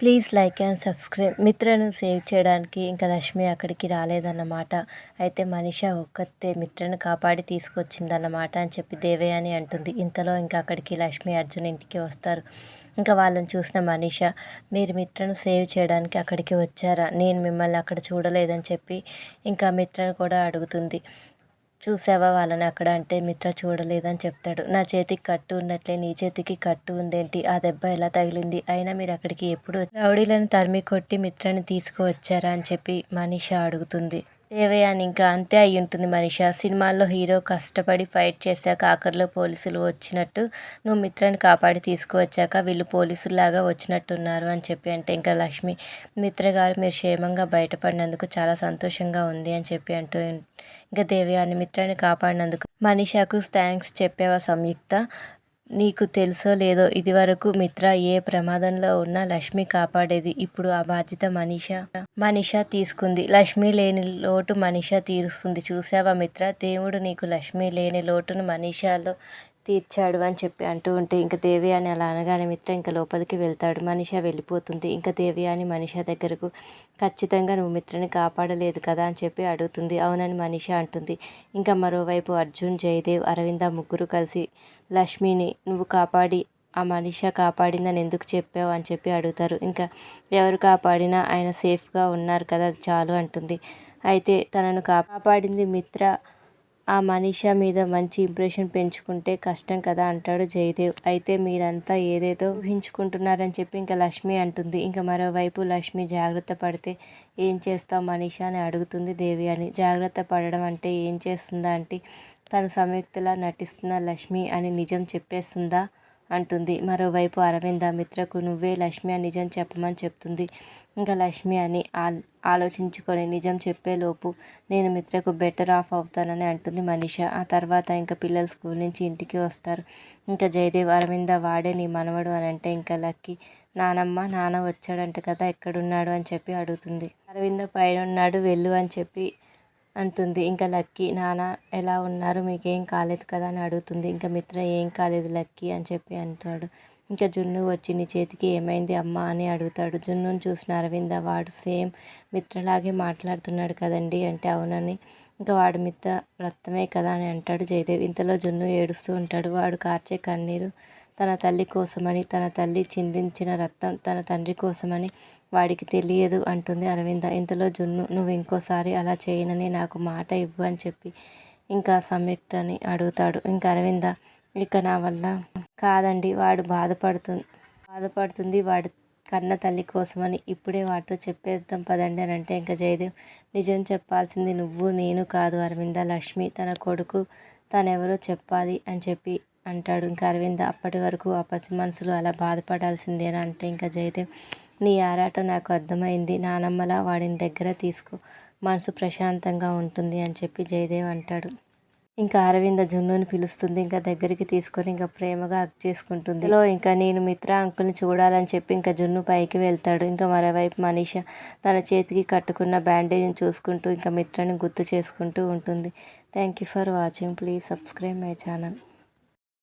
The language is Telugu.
Please like and subscribe. మిత్రను save చేయడానికి ఇంకా లక్ష్మి అక్కడికి రాలేదన్నమాట. అయితే మనిష ఒక్కతే మిత్రను కాపాడి తీసుకొచ్చిందన్నమాట అని చెప్పి దేవయాని అంటుంది. ఇంతలో ఇంకా అక్కడికి లక్ష్మి అర్జున్ ఇంటికి వస్తారు. ఇంకా వాళ్ళని చూసిన మనీష మీరు మిత్రను సేవ్ చేయడానికి అక్కడికి వచ్చారా? నేను మిమ్మల్ని అక్కడ చూడలేదని చెప్పి ఇంకా మిత్రను కూడా అడుగుతుంది. చూసావా వాళ్ళని అక్కడ అంటే మిత్ర చూడలేదని చెప్తాడు. నా చేతికి కట్టు ఉన్నట్లే నీ చేతికి కట్టు ఉందేంటి? ఆ దెబ్బ ఎలా తగిలింది? అయినా మీరు అక్కడికి ఎప్పుడు రౌడీలను తరిమి కొట్టి మిత్రని తీసుకువచ్చారా అని చెప్పి మనీష అడుగుతుంది. దేవయాని ఇంకా అంతే అయి ఉంటుంది మనిష. సినిమాల్లో హీరో కష్టపడి ఫైట్ చేశాక ఆఖరిలో పోలీసులు వచ్చినట్టు నువ్వు మిత్రని కాపాడి తీసుకువచ్చాక వీళ్ళు పోలీసులాగా వచ్చినట్టున్నారు అని చెప్పి అంటే ఇంకా లక్ష్మి మిత్ర గారు మీరు క్షేమంగా బయటపడినందుకు చాలా సంతోషంగా ఉంది అని చెప్పి అంటూ ఇంకా దేవయాని మిత్రాన్ని కాపాడినందుకు మనీషాకు థ్యాంక్స్ చెప్పేవా సంయుక్త. నీకు తెలుసో లేదో ఇదివరకు మిత్ర ఏ ప్రమాదంలో ఉన్నా లక్ష్మి కాపాడేది. ఇప్పుడు ఆ బాధ్యత మనీష. మనీష తీసుకుంది. లక్ష్మి లేని లోటు మనీష తీరుస్తుంది. చూసావా మిత్ర? దేవుడు నీకు లక్ష్మి లేని లోటును మనీషాలో తీర్చాడు అని చెప్పి అంటూ ఉంటే ఇంకా దేవి అని అలా అనగానే మిత్ర ఇంకా లోపలికి వెళ్తాడు. మనిష వెళ్ళిపోతుంది. ఇంకా దేవి అని మనిష దగ్గరకు ఖచ్చితంగా నువ్వు మిత్రని కాపాడలేదు కదా అని చెప్పి అడుగుతుంది. అవునని మనిష అంటుంది. ఇంకా మరోవైపు అర్జున్ జయదేవ్ అరవింద ముగ్గురు కలిసి లక్ష్మిని నువ్వు కాపాడి ఆ మనిష కాపాడిందని ఎందుకు చెప్పావు అని చెప్పి అడుగుతారు. ఇంకా ఎవరు కాపాడినా ఆయన సేఫ్గా ఉన్నారు కదా చాలు అంటుంది. అయితే తనను కాపాడింది మిత్ర. ఆ మనీషా మీద మంచి ఇంప్రెషన్ పెంచుకుంటే కష్టం కదా అంటాడు జయదేవ్. అయితే మీరంతా ఏదేదో ఊహించుకుంటున్నారని చెప్పి ఇంకా లక్ష్మి అంటుంది. ఇంకా మరోవైపు లక్ష్మి జాగ్రత్త పడితే ఏం చేస్తావు మనీషా అని అడుగుతుంది దేవి అని. జాగ్రత్త పడడం అంటే ఏం చేస్తుందా అంటే తను సంయుక్తలా నటిస్తున్న లక్ష్మి అని నిజం చెప్పేస్తుందా? అంటుంది. మరోవైపు అరవింద మిత్రకు నువ్వే లక్ష్మి అని నిజం చెప్పమని చెప్తుంది. ఇంకా లక్ష్మి అని ఆలోచించుకొని నిజం చెప్పేలోపు నేను మిత్రకు బెటర్ ఆఫ్ అవుతానని అంటుంది మనిష. ఆ తర్వాత ఇంకా పిల్లలు స్కూల్ నుంచి ఇంటికి వస్తారు. ఇంకా జయదేవ్ అరవింద వాడే నీ మనవడు అని అంటే ఇంకా లక్కి నానమ్మ నాన్న వచ్చాడంట కదా ఎక్కడున్నాడు అని చెప్పి అడుగుతుంది. అరవింద పైన ఉన్నాడు వెళ్ళు అని చెప్పి అంటుంది. ఇంకా లక్కీ నాన్న ఎలా ఉన్నారు? మీకేం కాలేదు కదా? అని అడుగుతుంది. ఇంకా మిత్ర ఏం కాలేదు లక్కీ అని చెప్పి అంటాడు. ఇంకా జున్ను వచ్చి నీ చేతికి ఏమైంది అమ్మ? అని అడుగుతాడు. జున్నుని చూసిన అరవింద వాడు సేమ్ మిత్రలాగే మాట్లాడుతున్నాడు కదండి? అంటే అవునని. ఇంకా వాడు మిత్ర రక్తమే కదా? అని అంటాడు జయదేవ్. ఇంతలో జున్ను ఏడుస్తూ ఉంటాడు. వాడు కార్చే కన్నీరు తన తల్లి కోసమని తన తల్లి చిందించిన రక్తం తన తండ్రి కోసమని వాడికి తెలియదు అంటుంది అరవింద. ఇంతలో జున్ను నువ్వు ఇంకోసారి అలా చేయనని నాకు మాట ఇవ్వు అని చెప్పి ఇంకా సంయుక్తని అడుగుతాడు. ఇంకా అరవింద ఇక నా వల్ల కాదండి వాడు బాధపడుతుంది బాధపడుతుంది వాడి కన్న తల్లి కోసమని. ఇప్పుడే వాడితో చెప్పేద్దాం పదండి అని అంటే ఇంకా జయదేవ్ నిజం చెప్పాల్సింది నువ్వు నేను కాదు అరవింద. లక్ష్మి తన కొడుకు తనెవరో చెప్పాలి అని చెప్పి అంటాడు. ఇంకా అరవింద అప్పటి వరకు ఆ పసి మనసులు అలా బాధపడాల్సిందేనా అంటే ఇంకా జయదేవ్ నీ ఆరాట నాకు అర్థమైంది. నానమ్మలా వాడిని దగ్గర తీసుకో. మనసు ప్రశాంతంగా ఉంటుంది అని చెప్పి జయదేవ్ అంటాడు. ఇంకా అరవింద జున్నుని పిలుస్తుంది. ఇంకా దగ్గరికి తీసుకొని ఇంకా ప్రేమగా అక్ చేసుకుంటుంది. లో ఇంకా నేను మిత్ర అంకుల్ని చూడాలని చెప్పి ఇంకా జున్ను పైకి వెళ్తాడు. ఇంకా మరోవైపు మనీష తన చేతికి కట్టుకున్న బ్యాండేజ్ని చూసుకుంటూ ఇంకా మిత్రని గుర్తు చేసుకుంటూ ఉంటుంది. Thank you for watching please subscribe my channel